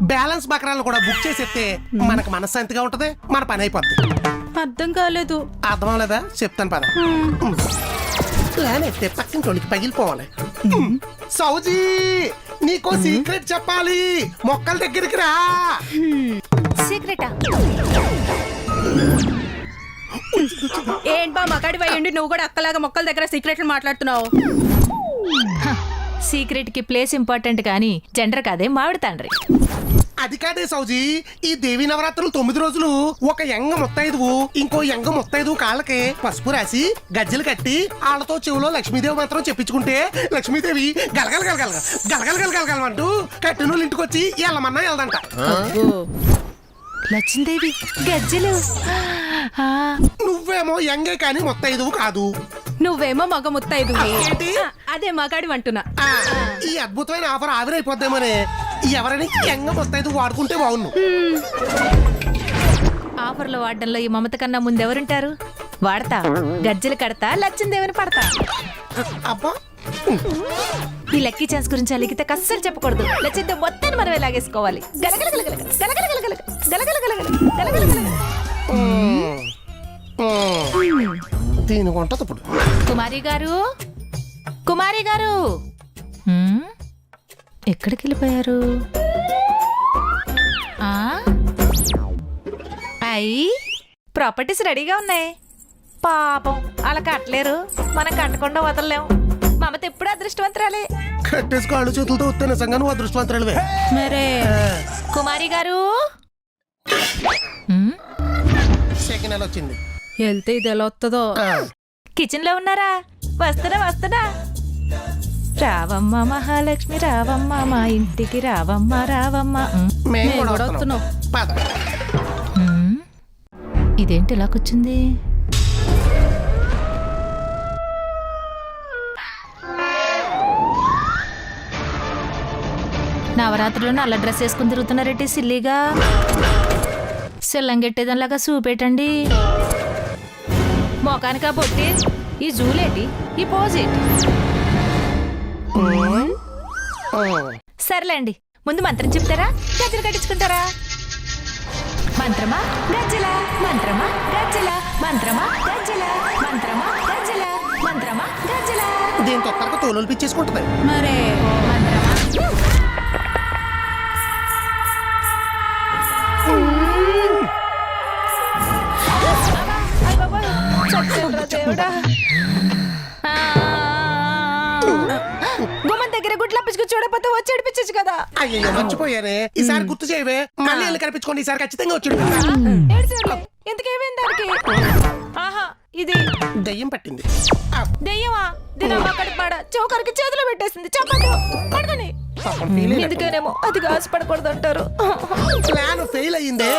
Balance బకరాలు కూడా book చేసేస్తే మనకు మనశ్శాంతిగా ఉంటది మన పని అయిపోద్ది. అర్థం కాలేదు. అర్థం లేదా? చెప్తాను పద. ప్లాన్ అయితే పక్కింటోళ్ళకి పగిలిపోవాలి. సౌజీ నీకో సీక్రెట్ చెప్పాలి. మొక్కల దగ్గరికి రా. సీక్రెటా? ఏంటి బా మగాడి పోయండి నువ్వు కూడా అక్కలాగా మొక్కల దగ్గర సీక్రెట్లు మాట్లాడుతున్నావు? సీక్రెట్కి ప్లేస్ ఇంపార్టెంట్ కానీ జెండర్ కాదే మావిడి తండ్రి. అది కాదే సౌజీ. ఈ దేవి నవరాత్రులు తొమ్మిది రోజులు. ఒక ఎంగ ముత్తైదువు ఇంకో ఎంగ ముత్తైదువు కాళ్ళకి పసుపు రాసి గజ్జలు కట్టి వాళ్ళతో చెవిలో లక్ష్మీదేవి మాత్రం చెప్పించుకుంటే లక్ష్మీదేవి గలగల గలగల గలగల గలగల గలమంటూ కట్టినోళ్ళు ఇంటికి వచ్చి వెళ్ళమన్నా వెళ్దంట లక్ష్మీదేవి గజ్జలు. నువ్వేమో ఎంగే కానీ ముత్తైదువు కాదు. నువ్వేమో మగ ముత్తైదు? అదే మగాడి అంటున్నా. ఈ అద్భుతమైన ఆఫర్ ఆవిరైపోద్దామని. ఎవరైనా ఎంగ ముత్తైదు వాడుకుంటే బాగుండు ఆఫర్లు వాడడంలో ఈ మమత కన్నా ముందు ఎవరుంటారు వాడతా గజ్జలు కడతా లచ్చిందేవని పడతా అబ్బా ఈ లక్కీ ఛాన్స్ గురించి అలిగితే కస్సలు చెప్పకూడదు లచ్చిందే మొత్తాన్ని మనం ఎలాగేసుకోవాలి దీని కొంటది కుమారి గారు కుమారి గారు ఎక్కడికి వెళ్ళిపోయారు? ఆ? అయ్యి ప్రాపర్టీస్ రెడీగా ఉన్నాయి. పాపం అలా కట్టలేరు. మనం కట్టకుండా వదలలేం. మమత ఎప్పుడు అదృష్టవంతరాలే. కట్టేసి కాళ్ళు చేతులతో నువ్వు అదృష్టవంతురాలువే. మరే కుమారి గారు? సెకండ్ నెల వచ్చింది. వెళ్తే ఇది ఎలా వస్తుందో? కిచెన్లో ఉన్నారా? వస్తున్నా వస్తున్నా. రావమ్మ మహాలక్ష్మి రావమ్మ మా ఇంటికి రావమ్మ రావమ్మ. మేము కూడా వస్తున్నాం. ఉమ్. ఇదేంటి ఇలా కూర్చుంది? నవరాత్రిలో నల్ల డ్రెస్ వేసుకుని తిరుగుతున్నారేంటి సిల్లీగా? సెల్లంగెట్టేదానిలాగా చూపెట్టండి. మోకానికా పొట్టి ఈ జూలేటి? ఈ పోజేటి. సర్లేండి ముందు మంత్రం చెప్తారా? గజ్జలు కట్టించుకుంటారా? మంత్రమా గజ్జల? మంత్రమా గజ్జల? మంత్రమా గజ్జల? మంత్రమా గజ్జల? మంత్రమా గజ్జల? దీని తొత్తరగా తోలు పిచ్చేసుకుంటది. మరే మంత్రమా? అయ్ బాబోయ్, చచ్చానురా దేవుడా. చూడకపోతే వచ్చి ఏడిపించచ్చు కదా. అయ్యో మర్చిపోయానే. ఈసారి గుర్తు చేయవే. మళ్ళీ వెళ్ళి కనిపించుకోండి ఈసారి ఖచ్చితంగా వచ్చి. ఎందుకేమైంది దానికి? ఆహా ఇది. దయ్యం పట్టింది. దెయ్యమా? దినమ్మ మాడ చౌకరికి చేతిలో పెట్టేసింది. చెప్పండి పడుకొని. ఎందుకేనేమో అది ఆశపడకూడదు అంటారు ప్లాన్ ఫెయిల్ అయ్యిందే.